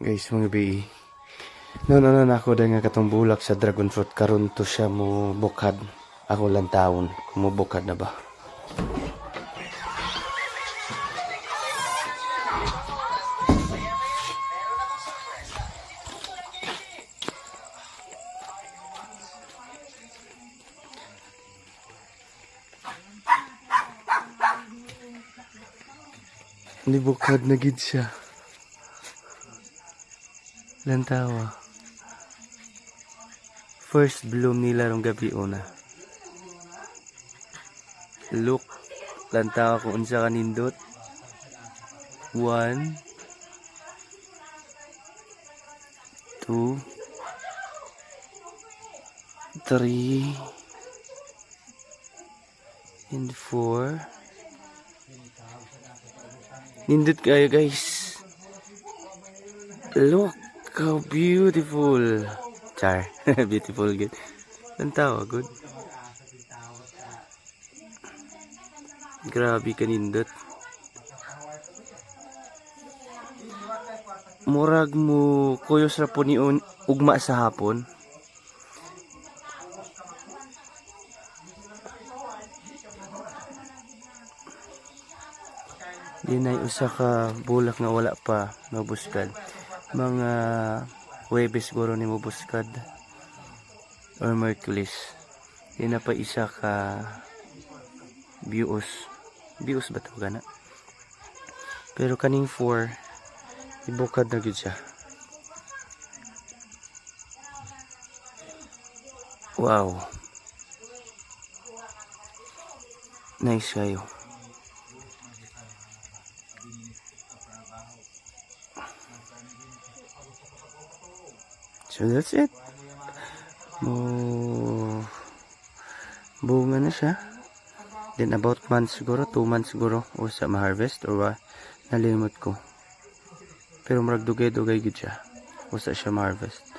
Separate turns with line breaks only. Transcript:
Guys, mga bi. No, no, no, ako dahil nga katong bulak sa dragon fruit karon to siya mo bukad. Ako lang taon. Kumubukad na ba? Nibukad na gid siya. Lantawa. First bloom nila rong gabi una. Look. Lantawa kung unsa kanindot. One. Two. Three. And four. Nindot kayo guys. Look how beautiful. Char. beautiful good. Ang tawa, good. Grabe ka nindot. Murag mo kuyos ra po ni ugma sa hapon. Din ay usa ka bulak nga wala pa mabuskad. Mga Webes siguro ni mabuskad or Merkulis. Di na pa isa ka Bios. Bios ba ito gana? Pero kaning 4 ibukad na gud siya. Wow. Nice kayo. So that's it. Mo bunga na siya. Then about months siguro, 2 months siguro o sa ma-harvest or wa nalimot ko. Pero marag dugay-dugay gud siya. O sa siya ma-harvest.